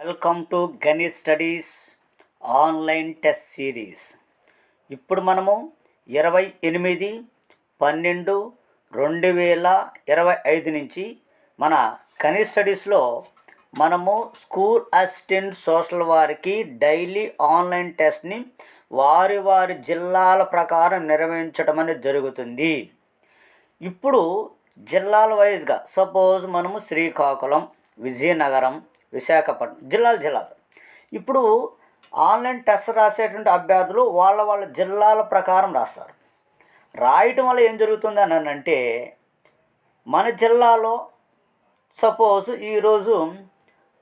Welcome to Ganit studies online test series. ఇప్పుడు మనము ఇరవై ఎనిమిది పన్నెండు రెండు వేల ఇరవై ఐదు నుంచి మన గణిత్ స్టడీస్లో మనము స్కూల్ అసిస్టెంట్ సోషల్ వారికి డైలీ ఆన్లైన్ టెస్ట్ని వారి వారి జిల్లాల ప్రకారం నిర్వహించడం అనేది జరుగుతుంది. ఇప్పుడు జిల్లాల వైజ్గా సపోజ్ మనము శ్రీకాకుళం విజయనగరం విశాఖపట్నం జిల్లాల జిల్లాలు. ఇప్పుడు ఆన్లైన్ టెస్ట్ రాసేటువంటి అభ్యర్థులు వాళ్ళ వాళ్ళ జిల్లాల ప్రకారం రాస్తారు. రాయటం వల్ల ఏం జరుగుతుంది అని అంటే మన జిల్లాలో సపోజ్ ఈరోజు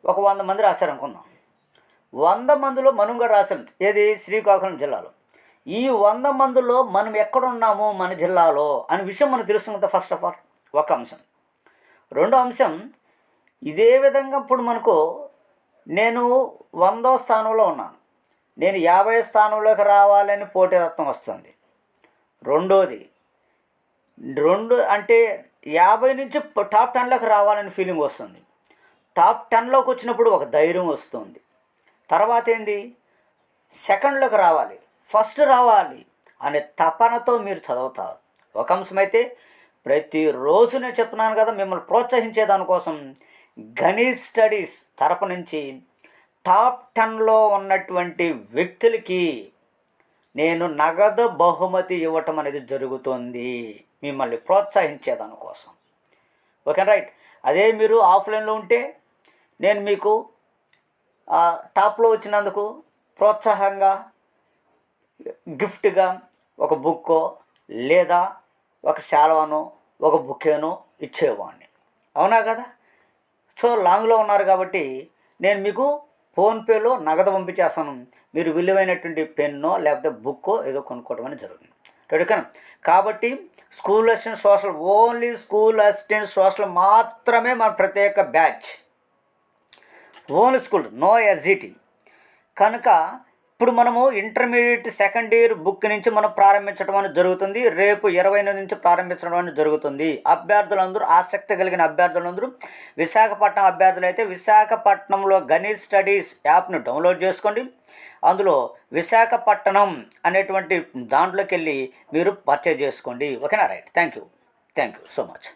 ఒక వంద మంది రాశారు అనుకుందాం వంద మందిలో మనం కూడా ఏది? శ్రీకాకుళం జిల్లాలో. ఈ వంద మందిలో మనం ఎక్కడున్నాము మన జిల్లాలో? అనే విషయం మనకు తెలుసుకుందాం ఫస్ట్ ఆఫ్ ఆల్ ఒక అంశం. రెండో అంశం ఇదే విధంగా ఇప్పుడు మనకు నేను వందో స్థానంలో ఉన్నాను. నేను యాభై స్థానంలోకి రావాలని పోటీతత్వం వస్తుంది. రెండోది రెండు అంటే యాభై నుంచి టాప్ టెన్లోకి రావాలని ఫీలింగ్ వస్తుంది. టాప్ టెన్లోకి వచ్చినప్పుడు ఒక ధైర్యం వస్తుంది. తర్వాత ఏంది? సెకండ్లోకి రావాలి. ఫస్ట్ రావాలి అనే తపనతో మీరు చదువుతారు. ఒక అంశం అయితే ప్రతిరోజు నేను చెప్తున్నాను కదా మిమ్మల్ని ప్రోత్సహించే దానికోసం గనీ స్టడీస్ తరపు నుంచి టాప్ టెన్లో ఉన్నటువంటి వ్యక్తులకి నేను నగదు బహుమతి ఇవ్వటం అనేది జరుగుతుంది. మిమ్మల్ని ప్రోత్సహించే దానికోసం. Okay right? అదే మీరు ఆఫ్లైన్లో ఉంటే నేను మీకు ఆ, టాప్లో వచ్చినందుకు ప్రోత్సాహంగా గిఫ్ట్గా ఒక బుక్కో లేదా ఒక శాల్వానో ఒక బుకేనో ఇచ్చేవాడిని. అవునా కదా? సో లాంగ్లో ఉన్నారు కాబట్టి నేను మీకు ఫోన్పేలో నగదు పంపించేస్తాను. మీరు విలువైనటువంటి పెన్నో లేకపోతే బుక్కో ఏదో కొనుక్కోవడం అనేది జరుగుతుంది. రెడీ కాబట్టి school assistant social only school assistant social మాత్రమే మన ప్రత్యేక batch. Only school no SGT. కనుక ఇప్పుడు మనము ఇంటర్మీడియట్ సెకండ్ ఇయర్ బుక్ నుంచి మనం ప్రారంభించడం అనేది జరుగుతుంది. రేపు ఇరవై ఎనిమిది నుంచి ప్రారంభించడం అనేది జరుగుతుంది. అభ్యర్థులందరూ ఆసక్తి కలిగిన అభ్యర్థులందరూ విశాఖపట్నం అభ్యర్థులు అయితే విశాఖపట్నంలో గణేష్ స్టడీస్ యాప్ను డౌన్లోడ్ చేసుకోండి. అందులో విశాఖపట్నం అనేటువంటి దాంట్లోకి వెళ్ళి మీరు పర్చేజ్ చేసుకోండి. ఓకేనా? Right. Thank you thank you so much.